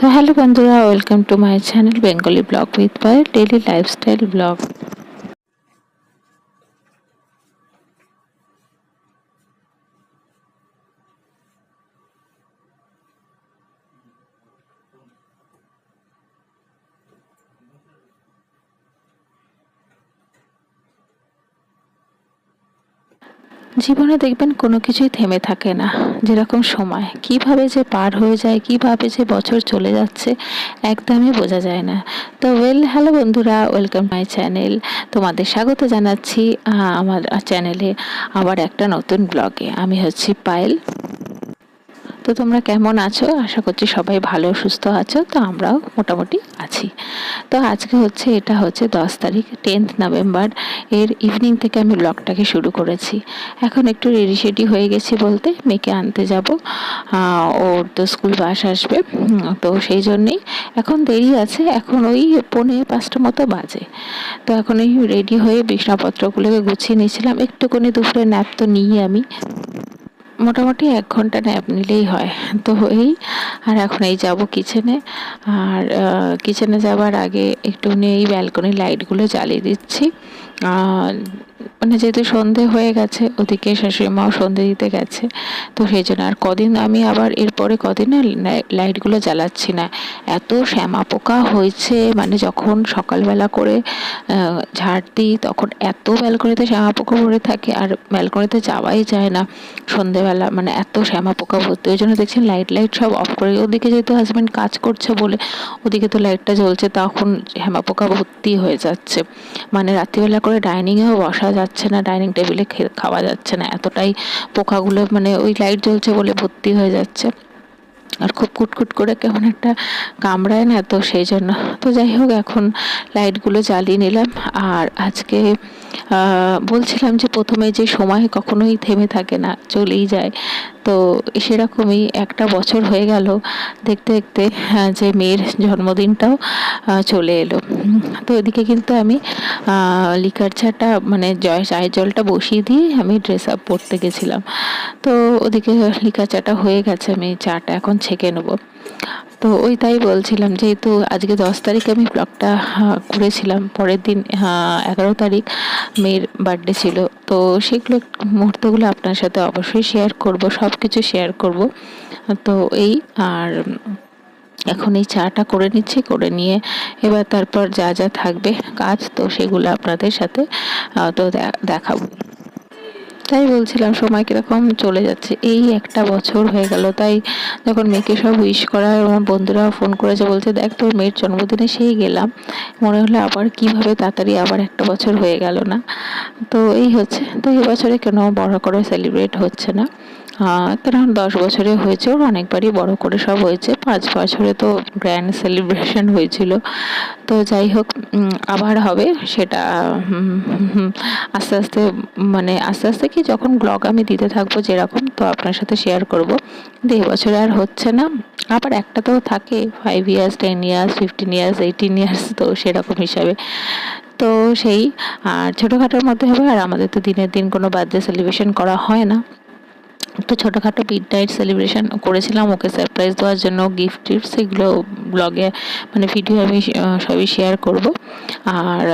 তো হ্যালো বন্ধুরা welcome to my channel Bengali blog with by daily lifestyle blog. জীবনে দেখবেন কোনো কিছুই থেমে থাকে না। যেরকম সময়, কীভাবে যে পার হয়ে যায়, কীভাবে যে বছর চলে যাচ্ছে, একদমই বোঝা যায় না। তো ওয়েল হ্যালো বন্ধুরা ওয়েলকাম মাই চ্যানেল তোমাদের স্বাগত জানাচ্ছি আমার চ্যানেলে আবার একটা নতুন ব্লগে আমি হচ্ছি পায়েল। তো তোমরা কেমন আছো? আশা করছি সবাই ভালো, সুস্থ আছো। তো আমরাও মোটামুটি আছি। তো আজকে হচ্ছে, এটা হচ্ছে দশ তারিখ টেন্থ নভেম্বর এর ইভিনিং থেকে আমি ব্লগটাকে শুরু করেছি। এখন একটু রেডি সেডি হয়ে গেছি বলতে, মেয়েকে আনতে যাব। ওর তো স্কুল বাস আসবে। তো সেই জন্যেই এখন দেরি আছে। এখন ওই পৌনে পাঁচটা মতো বাজে। তো এখন এই রেডি হয়ে বিছনাপত্রগুলোকে গুছিয়ে নিয়েছিলাম। একটুখানি দুপুরে ন্যাপ তো নিই আমি। মোটামুটি এক ঘণ্টা ন্যাপ নিলেই হয়। তো এই, আর এখন এই যাব কিচেনে আর কিচেনে যাবার আগে একটু নিয়ে এই ব্যালকনি লাইটগুলো জ্বালিয়ে দিচ্ছি। মানে যেহেতু সন্ধে হয়ে গেছে, ওদিকে শাশুড়ি মাও সন্ধে দিতে গেছে। তো সেই জন্য আর কদিন আমি আবার এরপরে কদিন লাইটগুলো জ্বালাচ্ছি না। এত শ্যামা পোকা হয়েছে মানে যখন সকালবেলা করে ঝাড় দিই, তখন এত ব্যালকনিতে শ্যামা পোকা ভরে থাকে আর ব্যালকনিতে যাওয়াই যায় না সন্ধেবেলা মানে এত শ্যামা পোকা ভর্তি। ওই জন্য দেখছেন লাইট লাইট সব অফ করে, ওদিকে যেহেতু হাজব্যান্ড কাজ করছে বলে, ওদিকে তো লাইটটা জ্বলছে, তখন শ্যামা পোকা ভর্তি হয়ে যাচ্ছে। মানে রাত্রিবেলা করে ডাইনিংয়েও বসা যাচ্ছে না, ডাইনিং টেবিলে খাওয়া যাচ্ছে না, এতটাই পোকাগুলো মানে ওই লাইট জ্বলছে বলে ভর্তি হয়ে যাচ্ছে। আর খুব কুটকুট করে কেমন একটা কামড়ায় না, তো সেই জন্য। তো যাই হোক, এখন লাইটগুলো জ্বালিয়ে নিলাম। আর আজকে বলছিলাম যে প্রথমে যে সময় কখনোই থেমে থাকে না, চলেই যায়। তো সেরকমই একটা বছর হয়ে গেল, দেখতে দেখতে যে মেয়ের জন্মদিনটাও চলে এলো। তো এদিকে কিন্তু আমি লিকার চাটা মানে জয়, চায়ের জলটা বসিয়ে দিয়ে আমি ড্রেস আপ পরতে গেছিলাম। তো ওদিকে লিকার চাটা হয়ে গেছে, আমি চাটা এখন ছেঁকে নেব। তো ওই তাই বলছিলাম যেহেতু আজকে দশ তারিখে আমি ব্লগটা করেছিলাম। পরের দিন এগারো তারিখ মেয়ের বার্থডে ছিল। তো সেগুলো মুহূর্তগুলো আপনার সাথে অবশ্যই শেয়ার করব সব কিছু শেয়ার করব। তো এই, আর এখন এই চাটা করে নিচ্ছি, করে নিয়ে এবার তারপর যা যা থাকবে কাজ, তো সেগুলো আপনাদের সাথে তো দেখাবো। তাই বলছিলাম সময় কীরকম চলে যাচ্ছে। এই একটা বছর হয়ে গেল, তাই যখন মেয়েকে সব উইশ করা আমার বন্ধুরা ফোন করেছে, বলছে, দেখ, তোর মেয়ের জন্মদিনে সেই গেলাম। মনে হলো আবার কীভাবে তাড়াতাড়ি আবার একটা বছর হয়ে গেল না। তো এই হচ্ছে। তো এই বছরে কেন বড় করে সেলিব্রেট হচ্ছে না? কারণ দশ বছরে হয়েছে, ওর অনেকবারই বড় করে সব হয়েছে। পাঁচ বছরে তো গ্র্যান্ড সেলিব্রেশন হয়েছিল। তো যাই হোক আবার হবে সেটা আস্তে আস্তে মানে আস্তে আস্তে কি যখন ব্লগ আমি দিতে থাকব যেরকম, তো আপনার সাথে শেয়ার করব। কিন্তু এবছরে আর হচ্ছে না। আবার একটা তো থাকে five years ten years fifteen years eighteen years তো সেরকম হিসাবে। তো সেই, আর ছোটোখাটোর মধ্যে হবে, আর আমাদের তো দিনের দিন কোনো বার্থডে সেলিব্রেশন করা হয় না। একটু ছোটোখাটো মিড নাইট সেলিব্রেশন করেছিলাম, ওকে সারপ্রাইজ দেওয়ার জন্য গিফট টিফট সেগুলো ব্লগে মানে ভিডিও আমি সবই শেয়ার করব। আর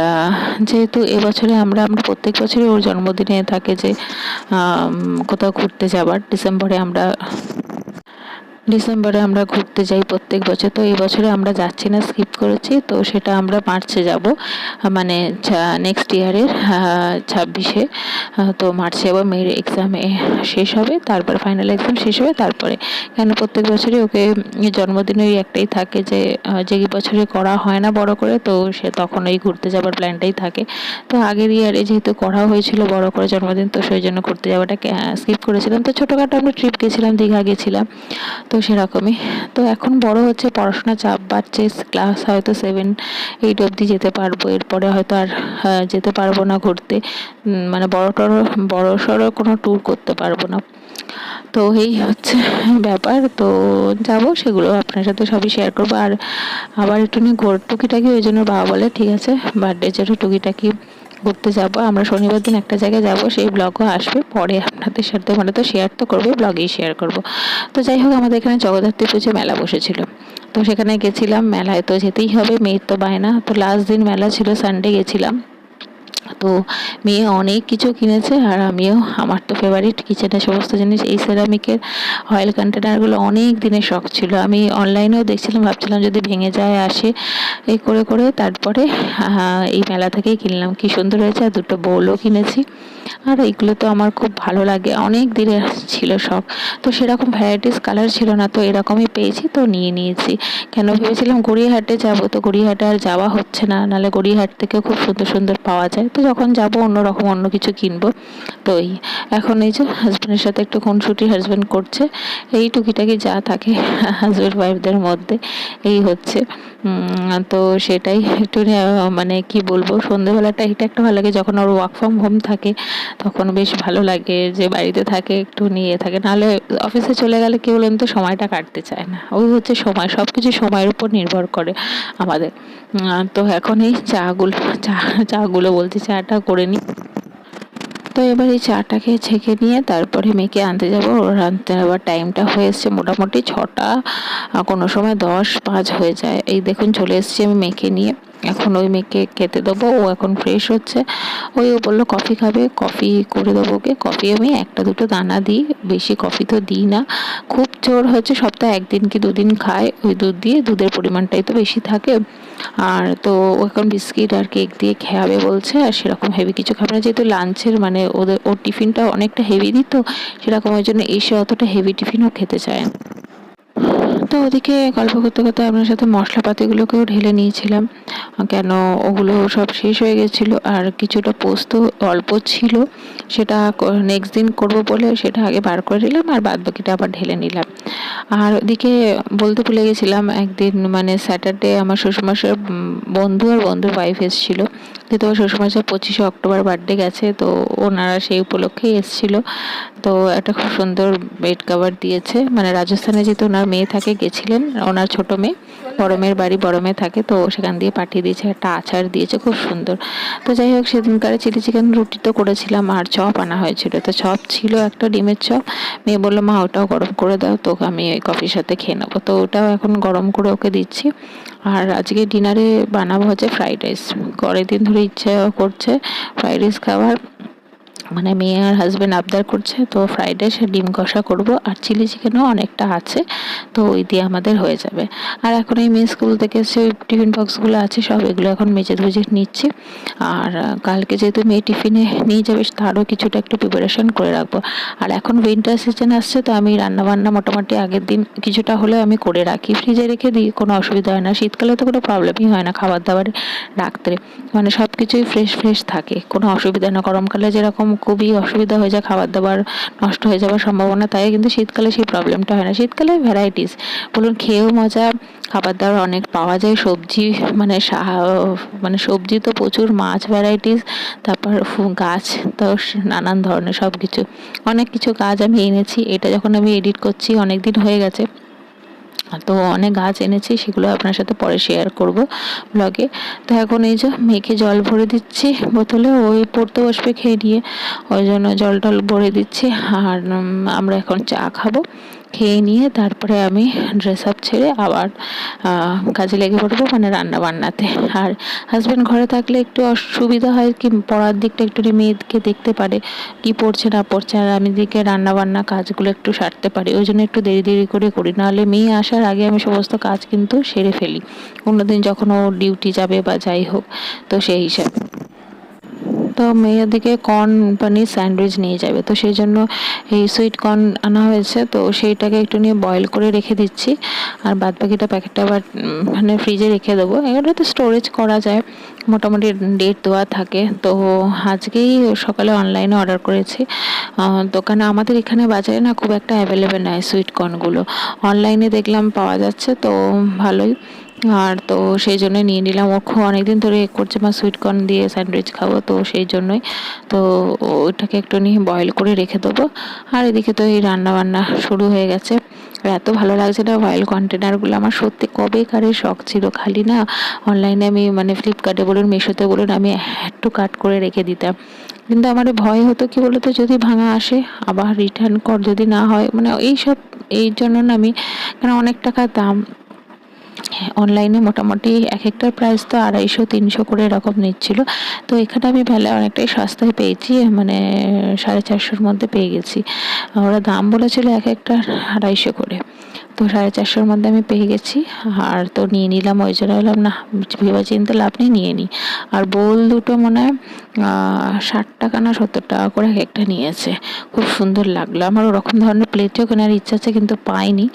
যেহেতু এবছরে আমরা আমরা প্রত্যেক বছরই ওর জন্মদিনে থাকে যে কোথাও ঘুরতে যাবার ডিসেম্বরে আমরা ডিসেম্বরে আমরা ঘুরতে যাই প্রত্যেক বছর। তো এই বছরে আমরা যাচ্ছি না স্কিপ করেছি। তো সেটা আমরা মার্চে যাব। মানে নেক্সট ইয়ারের ছাব্বিশে। তো মার্চে আবার মেয়ের এক্সামে শেষ হবে। তারপর ফাইনাল এক্সাম শেষ হবে। তারপরে কেন প্রত্যেক বছরই ওকে জন্মদিনে ওই একটাই থাকে যে যে বছরে করা হয় না বড় করে, তো সে তখন ওই ঘুরতে যাবার প্ল্যানটাই থাকে। তো আগের ইয়ারে যেহেতু করা হয়েছিল বড় করে জন্মদিন, তো সেই জন্য ঘুরতে যাওয়াটা স্কিপ করেছিলাম। তো ছোটোখাটো আমরা ট্রিপ গেছিলাম, দীঘা গেছিলাম। তো তো সেরকমই। তো এখন বড় হচ্ছে পড়াশোনা চাপ বাড়ছে ক্লাস হয়তো সেভেন এইট অবধি যেতে পারব। এরপরে হয়তো আর যেতে পারব না ঘুরতে। মানে বড় টড়ো, বড় সড়ো কোনো ট্যুর করতে পারব না। তো এই হচ্ছে ব্যাপার। তো যাব, সেগুলো আপনার সাথে সবই শেয়ার করব। আর আবার একটু নিয়ে ঘোর টুকিটাকি ওই জন্য বাবা বলে, ঠিক আছে বার্থডে জন্য টুকিটাকি ঘুরতে যাব। আমরা শনিবার দিন একটা জায়গায় যাব, সেই ব্লগও আসবে। পরে আপনাদের সাথে মানে তো শেয়ার তো করবে ব্লগেই শেয়ার করব। তো যাই হোক, আমাদের এখানে জগদ্ধাত্রী পুজো মেলা বসেছিল। তো সেখানে গেছিলাম, মেলায় তো যেতেই হবে, মেয়ের তো বায়না। তো লাস্ট দিন মেলা ছিল সানডে গেছিলাম। তো মেয়ে অনেক কিছু কিনেছে আর আমিও আমার তো ফেভারিট কিচেনের সমস্ত জিনিস। এই সেরামিকের অয়েল কন্টেনারগুলো অনেক দিনের শখ ছিল। আমি অনলাইনেও দেখছিলাম, ভাবছিলাম যদি ভেঙে যায়, আসে এই করে করে। তারপরে এই মেলা থেকেই কিনলাম। কি সুন্দর হয়েছে, আর দুটো বোলও কিনেছি। আর এইগুলো তো আমার খুব ভালো লাগে। অনেক দিনের ছিল শখ। তো সেরকম ভ্যারাইটিস কালার ছিল না, তো এরকমই পেয়েছি, তো নিয়ে নিয়েছি। কেন ভেবেছিলাম গড়িয়াহাটে যাব? তো গড়িয়াহাটে আর যাওয়া হচ্ছে না। নাহলে গড়িয়াহাট থেকেও খুব সুন্দর সুন্দর পাওয়া যায়। তো যখন যাব অন্যরকম অন্য কিছু কিনবো। তো এই, এখন এই যে হাজব্যান্ডের সাথে একটু খুনসুটি হাজব্যান্ড করছে, এই টুকিটাকি যা থাকে হাজব্যান্ড ওয়াইফদের মধ্যে, এই হচ্ছে। তো সেটাই একটু মানে কি বলব, সন্ধেবেলাটা এটা একটা ভালো লাগে, যখন ওর ওয়ার্ক ফ্রম হোম থাকে, তখন বেশ ভালো লাগে যে বাড়িতে থাকে, একটু নিয়ে থাকে। নাহলে অফিসে চলে গেলে কেউ বলেন তো সময়টা কাটতে চায় না। ওই হচ্ছে সময় সব কিছু সময়ের উপর নির্ভর করে আমাদের। তো এখন এই চাগুলো চা চাগুলো বলছি চাটা করে নিই তো এবার এই চাটাকে ছেঁকে নিয়ে তারপরে মেয়েকে আনতে যাব। ওর আনতে আবার টাইমটা হয়ে এসছে মোটামুটি ছটা কোনো সময় দশ, পাঁচ হয়ে যায়। এই দেখুন চলে এসছি আমি মেয়েকে নিয়ে। এখন ওই মেয়েকে খেতে দেবো, ও এখন ফ্রেশ হচ্ছে। ওই ও বলল, কফি খাবে? কফি করে দেবো ওকে। কফি আমি একটা দুটো দানা দিই, বেশি কফি তো দিই না। খুব জোর হচ্ছে, সপ্তাহে একদিন কি দুদিন খায়, ওই দুধ দিয়ে দুধের পরিমাণটাই তো বেশি থাকে। আর তো ও এখন বিস্কিট আর কেক দিয়ে খেয়াবে বলছে, আর সেরকম হেভি কিছু খাবে না। যেহেতু লাঞ্চের মানে ওদের, ওর টিফিনটা অনেকটা হেভি দিত সেরকম ওই জন্য এসে অতটা হেভি টিফিনও খেতে চায় তো ওদিকে গল্প করতে করতে আপনার সাথে মশলাপাতিগুলোকেও ঢেলে নিয়েছিলাম। কেন ওগুলো সব শেষ হয়ে গেছিল আর কিছুটা পোস্ত অল্প ছিল, সেটা নেক্সট দিন করব বলে সেটা আগে বার করে নিলাম আর বাদ বাকিটা আবার ঢেলে নিলাম। আর ওদিকে বলতে ভুলে গেছিলাম, একদিন মানে স্যাটারডে আমার শ্বশুরমশার বন্ধু আর বন্ধুর ওয়াইফ এসেছিল। যেহেতু আমার শ্বশুরমশাই পঁচিশে অক্টোবর বার্থডে গেছে, তো ওনারা সেই উপলক্ষেই এসেছিল। তো একটা খুব সুন্দর বেড কাভার দিয়েছে। মানে রাজস্থানে যেহেতু ওনার মেয়ে থাকে গেছিলেন ওনার ছোট মেয়ে। বড়মের বাড়ি বড় মেয়ে থাকে, তো সেখান দিয়ে পাঠিয়ে দিয়েছে, একটা আচার দিয়েছে, খুব সুন্দর। তো যাই হোক, সেদিনকারে চিলি চিকেন রুটি তো করেছিলাম আর চপ আনা হয়েছিল। তো চপ ছিল একটা ডিমের চপ। মেয়ে বলল, মা, ওটাও গরম করে দাও তো আমি ওই কফির সাথে খেয়ে নেব। তো ওটাও এখন গরম করে ওকে দিচ্ছি। আর আজকে ডিনারে বানাবো হচ্ছে ফ্রাইড রাইস। কয়েক দিন ধরে ইচ্ছে করছে ফ্রাইড রাইস খাওয়ার। মানে মেয়ে আর হাজব্যান্ড আবদার করছে, তো ফ্রাইড রাইস আর ডিম কষা করব আর চিলি চিকেনও অনেকটা আছে, তো ওই দিয়ে আমাদের হয়ে যাবে। আর এখন এই মেয়ে স্কুল থেকে এসে টিফিন বক্সগুলো আছে, সব এগুলো এখন মেজে ধুজে নিচ্ছি। আর কালকে যেহেতু মেয়ে টিফিনে নিয়ে যাবে, তারও কিছুটা একটু প্রিপারেশন করে রাখব। আর এখন উইন্টার সিজন আসছে, তো আমি রান্নাবান্না মোটামুটি আগের দিন কিছুটা হলে আমি করে রাখি। ফ্রিজে রেখে দিই, কোনো অসুবিধা হয় না। শীতকালে তো কোনো প্রবলেমই হয় না খাবার দাবার রাখতে। মানে সব কিছুই ফ্রেশ ফ্রেশ থাকে, কোনো অসুবিধা না। গরমকালে যেরকম খুবই অসুবিধা হয়ে যায় খাবার দাবার নষ্ট হয়ে যাওয়ার সম্ভাবনা তাই কিন্তু শীতকালে সেই প্রবলেমটা হয় না। শীতকালে ভ্যারাইটিস বলুন খেয়েও মজা খাবার দাবার অনেক পাওয়া যায়, সবজি মানে মানে সবজি তো প্রচুর, মাছ ভ্যারাইটিস তারপর গাছ তো নানান ধরনের সব কিছু অনেক কিছু গাছ আমি এনেছি, এটা যখন আমি এডিট করছি অনেক দিন হয়ে গেছে। তো অনেক গাছ এনেছি, সেগুলো আপনার সাথে পরে শেয়ার করব ব্লগে তো এখন এই যে মেখে জল ভরে দিচ্ছি বোতলে, ওই পড়তে বসবে খেয়ে নিয়ে। ওই জন্য জল টল ভরে দিচ্ছি। আর আমরা এখন চা খাব। খেয়ে নিয়ে তারপরে আমি ড্রেস আপ ছেড়ে আবার কাজে লেগে পড়ব মানে রান্না বান্নাতে। আর হাজব্যান্ড ঘরে থাকলে একটু অসুবিধা হয় কি পড়ার দিকটা একটু মেয়েকে দেখতে পারে, কি পড়ছে না পড়ছে, আর আমি দিকে রান্না বান্না কাজগুলো একটু সারতে পারি, ওই জন্য একটু দেরি দেরি করে করি। নাহলে মেয়ে আসার আগে আমি সমস্ত কাজ কিন্তু সেরে ফেলি। অন্যদিন যখন ও ডিউটি যাবে বা যাই হোক, তো সেই হিসাবে। তো মেয়ের দিকে কর্ন পানির স্যান্ডউইচ নিয়ে যাবে। তো সেই জন্য এই সুইট কর্ন আনা হয়েছে। তো সেইটাকে একটু নিয়ে বয়েল করে রেখে দিচ্ছি। আর বাদ বাকিটা প্যাকেটটা আবার মানে ফ্রিজে রেখে দেবো। এগুলো তো স্টোরেজ করা যায়। মোটামুটি ডেট দেওয়া থাকে। তো আজকেই সকালে অনলাইনে অর্ডার করেছি। দোকানে আমাদের এখানে বাজারে না খুব একটা অ্যাভেলেবেল নয় সুইট কর্নগুলো অনলাইনে দেখলাম পাওয়া যাচ্ছে। তো ভালোই। আর তো সেই জন্যই নিয়ে নিলাম। ও অনেকদিন ধরে করছে মা সুইট কর্ন দিয়ে স্যান্ডউইচ খাব, তো সেই জন্যই তো ওইটাকে একটু নিয়ে বয়েল করে রেখে দেবো। আর এদিকে তো এই রান্নাবান্না শুরু হয়ে গেছে। এত ভালো লাগছে না অয়েল কন্টেনারগুলো আমার সত্যি কবে কারের শখ ছিল, খালি না অনলাইনে আমি মানে ফ্লিপকার্টে বলুন মিশোতে বলুন, আমি একটু কাট করে রেখে দিতাম। কিন্তু আমার ভয় হতো, কি বলতো, যদি ভাঙা আসে, আবার রিটার্ন কর, যদি না হয় মানে এইসব, এই জন্য না আমি, কেন অনেক টাকা দাম অনলাইনে মোটামুটি এক একটার প্রাইস তো আড়াইশো, তিনশো করে এরকম নিচ্ছিল। তো এখানে আমি ভেলা অনেকটাই সস্তায় পেয়েছি মানে সাড়ে চারশোর মধ্যে পেয়ে গেছি। ওরা দাম বলেছিল এক একটা আড়াইশো করে। তো সাড়ে চারশোর মধ্যে আমি পেয়ে গেছি। আর তো নিয়ে নিলাম ওই জন্য বললাম না ভেবে চিনতে লাভ নেই নিয়ে নিই আর বোল দুটো মনে হয় ষাট টাকা না সত্তর টাকা করে এক একটা নিয়েছে। খুব সুন্দর লাগল। আমার ওরকম ধরনের প্লেটও কেনার ইচ্ছা আছে কিন্তু পাইনি।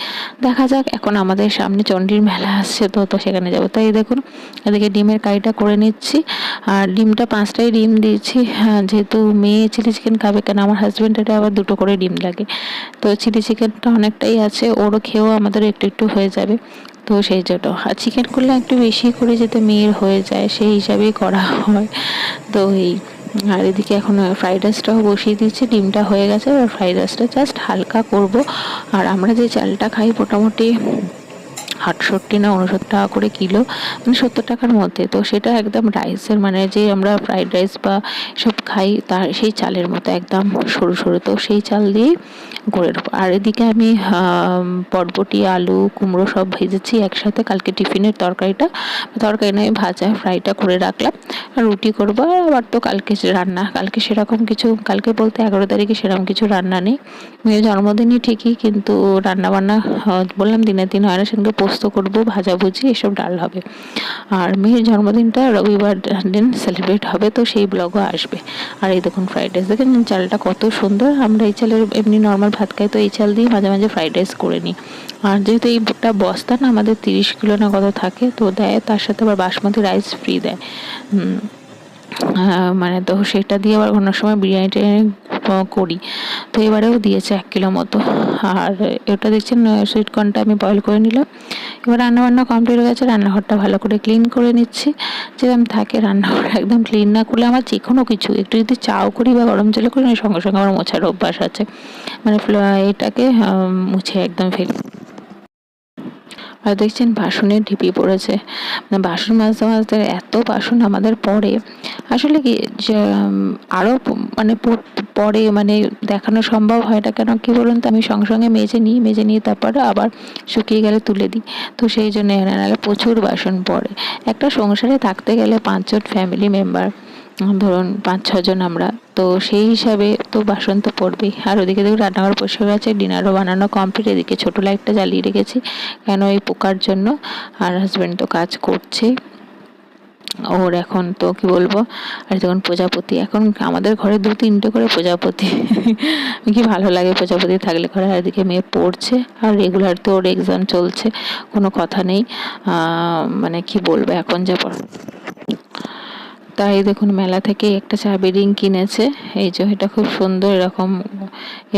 দেখা যাক এখন আমাদের সামনে চণ্ডীর মেলা আসছে তো তো সেখানে যাব। তাই দেখুন এদিকে ডিমের কারিটা করে নিচ্ছি। আর ডিমটা পাঁচটাই ডিম দিয়েছি। হ্যাঁ, যেহেতু মেয়ে চিলি চিকেন খাবে কেন আমার হাজব্যান্ডের আবার দুটো করে ডিম লাগে। তো চিলি চিকেনটা অনেকটাই আছে ওরও খেয়েও আমাদের একটু একটু হয়ে যাবে। তো সেই জন্য। আর চিকেন করলে একটু বেশি করে যাতে মেয়ের হয়ে যায়, সেই হিসাবেই করা হয়। তো এই, আর এদিকে এখন ফ্রাইড রাইসটাও বসিয়ে দিচ্ছি ডিমটা হয়ে গেছে, এবার ফ্রাইড রাইসটা জাস্ট হালকা করব। আর আমরা যে চালটা খাই, মোটামুটি আটষট্টি না উনসত্তর টাকা করে কিলো মানে সত্তর টাকার মধ্যে। তো সেটা একদম রাইসের মানে যে আমরা ফ্রাইড রাইস বা সব খাই, তার সেই চালের মতো একদম সরু সরু। তো সেই চাল দিয়েই করে নেব। আর এদিকে আমি বটবটি আলু, কুমড়ো সব ভেজেছি একসাথে। কালকে টিফিনের তরকারিটা, তরকারি নয় ভাজা ফ্রাইটা করে রাখলাম। আর রুটি করব আবার তো কালকে রান্না। কালকে সেরকম কিছু, কালকে বলতে এগারো তারিখে সেরকম কিছু রান্না নেই। জন্মদিনই ঠিকই, কিন্তু রান্না বান্না বললাম দিনের দিন হয় না, সেদিনকে পোস্ত করব ভাজাভুজি এসব ডাল হবে। আর মেয়ের জন্মদিনটা রবিবার দিন সেলিব্রেট হবে, তো সেই ব্লগও আসবে। আর এই দেখুন ফ্রাইড রাইস দেখেন চালটা কত সুন্দর। আমরা এই চালের এমনি নর্মাল ভাত খাই, তো এই চাল দিয়ে মাঝে মাঝে ফ্রাইড রাইস করে নিই। আর যেহেতু এইটা বস্তা না, আমাদের তিরিশ কিলো না কত থাকে, তো দেয়, তার সাথে আবার বাসমতি রাইস ফ্রি দেয়। মানে তো সেটা দিয়ে আবার অন্য সময় বিরিয়ানি টিরিয়ানি করি। তো এবারেও দিয়েছে এক কিলো মতো। আর এটা দেখছেন সুইট কর্নটা আমি বয়েল করে নিলাম। এবার রান্নাবান্না কমপ্লিট হয়ে গেছে, রান্নাঘরটা ভালো করে ক্লিন করে নিচ্ছি। যেরকম থাকে, রান্নাঘর একদম ক্লিন না করলে আমার যে কোনো কিছু, একটু যদি চাও করি বা গরম জলে করি, সঙ্গে সঙ্গে আমার মোছার অভ্যাস আছে। মানে এটাকে মুছে একদম ফেলি আর দেখছেন বাসনের ঢিপি পড়েছে। বাসন মাজতে মাজতে এত বাসন আমাদের পড়ে। আসলে কি আরও মানে পরে মানে দেখানো সম্ভব হয় না কেন? কী বলুন তো, আমি সঙ্গে সঙ্গে মেজে নিই, মেজে নিয়ে তারপরে আবার শুকিয়ে গেলে তুলে দিই। তো সেই জন্য নাহলে প্রচুর বাসন পড়ে। একটা সংসারে থাকতে গেলে পাঁচজন ফ্যামিলি মেম্বার ধরুন পাঁচ ছজন আমরা, তো সেই হিসাবে তো বাসন তো পড়বেই। আর ওদিকে দেখুন রান্নাঘর পরিষ্কার আছে ডিনারও বানানো কমপ্লিট এদিকে ছোটো লাইটটা জ্বালিয়ে রেখেছি, কেন এই পোকার জন্য? আর হাজব্যান্ড তো কাজ করছে। ওর এখন তো কি বলব, আর যখন প্রজাপতি, এখন আমাদের ঘরে দু তিনটে করে প্রজাপতি। কি ভালো লাগে প্রজাপতি থাকলে ঘরে, আর এদিকে মেয়ে পড়ছে, আর রেগুলার তো ওর এক্সাম চলছে, কোনো কথা নেই। মানে কি বলব, এখন যা তাই দেখুন মেলা থেকে একটা চাবি রিং কিনেছে। এই যে এটা খুব সুন্দর এরকম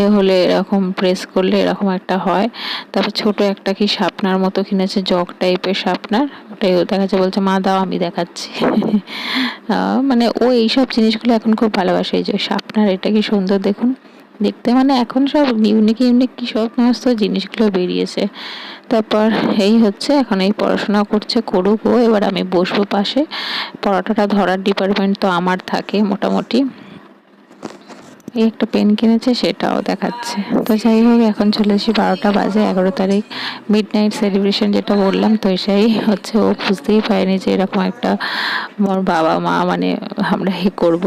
এ হলে এরকম প্রেস করলে এরকম একটা হয়। তারপর ছোট একটা কি সাপনার মতো কিনেছে, জগ টাইপের সাপনার ওটাই দেখাচ্ছে, বলছে, মা, দাও, আমি দেখাচ্ছি। মানে ও এইসব জিনিসগুলো এখন খুব ভালোবাসে। এই যে সাপনার এটা কি সুন্দর দেখুন। দেখতে। মানে এখন সব ইউনিক ইউনিক কি সব সমস্ত জিনিসগুলো বেরিয়েছে। তারপর এই হচ্ছে, এখন এই পড়াশোনা করছে করুক। এবার আমি বসবো পাশে। পড়াটাটা ধরার ডিপার্টমেন্ট তো আমার থাকে মোটামুটি। এই একটা পেন কিনেছে, সেটাও দেখাচ্ছে। তো যাই হোক, এখন চলে এসেছি বারোটা বাজে, এগারো তারিখ মিড নাইট সেলিব্রেশন যেটা বললাম, তো সেই হচ্ছে ও বুঝতেই পারেনি যে এরকম একটা, আমার বাবা মা মানে আমরা হে করব।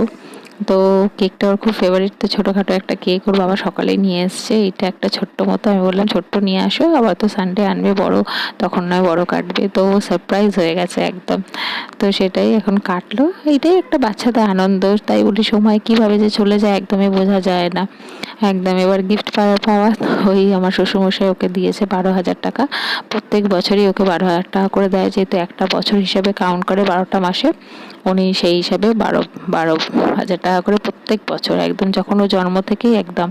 তো কেকটা ওর খুব ফেভারিট তো ছোটোখাটো একটা কেক ওর বাবা সকালেই নিয়ে এসছে। এটা একটা ছোট্ট মতো, আমি বললাম, ছোট্ট নিয়ে আসো, আবার তো সানডে আনবে বড়, তখন নয় বড় কাটবে। তো সারপ্রাইজ হয়ে গেছে একদম। তো সেটাই এখন কাটলো। এইটাই একটা বাচ্চাদের আনন্দ, তাই বলি সময় কীভাবে যে চলে যায় একদমই বোঝা যায় না। একদম, এবার গিফট পাওয়া পাওয়া ওই আমার শ্বশুরমশাই ওকে দিয়েছে বারো হাজার টাকা। প্রত্যেক বছরই ওকে বারো হাজার টাকা করে দেয়, যেহেতু একটা বছর হিসাবে কাউন্ট করে বারোটা মাসে। উনি সেই হিসাবে বারো বারো হাজার টাকা করে প্রত্যেক বছর, একদম যখন ও জন্ম থেকেই একদম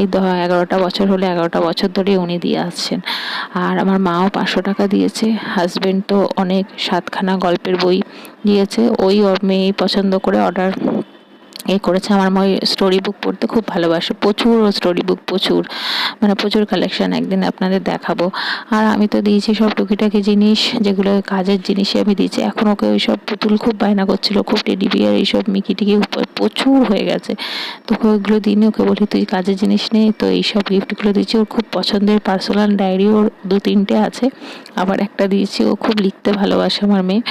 এই এগারোটা বছর হলে এগারোটা বছর ধরে উনি দিয়ে আসছেন। আর আমার মাও পাঁচশো টাকা দিয়েছে হাজব্যান্ড তো অনেক সাতখানা গল্পের বই দিয়েছে, ওই মেয়েই পছন্দ করে অর্ডার এ করেছে। আমার মই স্টোরি বুক পড়তে খুব ভালোবাসে। প্রচুর স্টোরি বুক প্রচুর। মানে প্রচুর কালেকশন একদিন আপনাদের দেখাবো। আর আমি তো দিয়েছি সব টুকিটাকি জিনিস, যেগুলো কাজের জিনিসই আমি দিয়েছি। এখন ওকে ওই সব পুতুল খুব বায়না করছিল, খুব টেডি বিয়ার এইসব মিকি টিকি প্রচুর হয়ে গেছে। তোকে ওইগুলো দিইনি, ওকে বলি, তুই কাজের জিনিস নেই তো এইসব গিফটগুলো দিয়েছি। ওর খুব পছন্দের পার্সোনাল ডায়েরি ওর দু তিনটে আছে। আবার একটা দিয়েছি, ও খুব লিখতে ভালোবাসে আমার মেয়ে।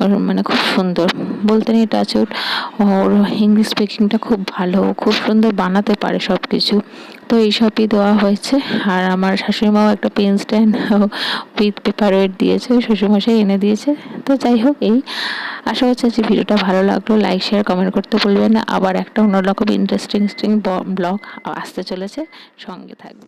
ওর মানে খুব সুন্দর। বলতে নেই টাচ ওর ইংলিশ স্পিকিংটা খুব ভালো, খুব সুন্দর বানাতে পারে সব কিছু তো এইসবই দেওয়া হয়েছে। আর আমার শাশুড়িমাও একটা pen stand with paper weight দিয়েছে, শ্বশুরমশাই এনে দিয়েছে। তো যাই হোক এই, আশা করছি যে ভিডিওটা ভালো লাগল। লাইক শেয়ার কমেন্ট করতে ভুলবেন না। আবার একটা অন্যরকম ইন্টারেস্টিং ব্লগ আসতে চলেছে। সঙ্গে থাকবে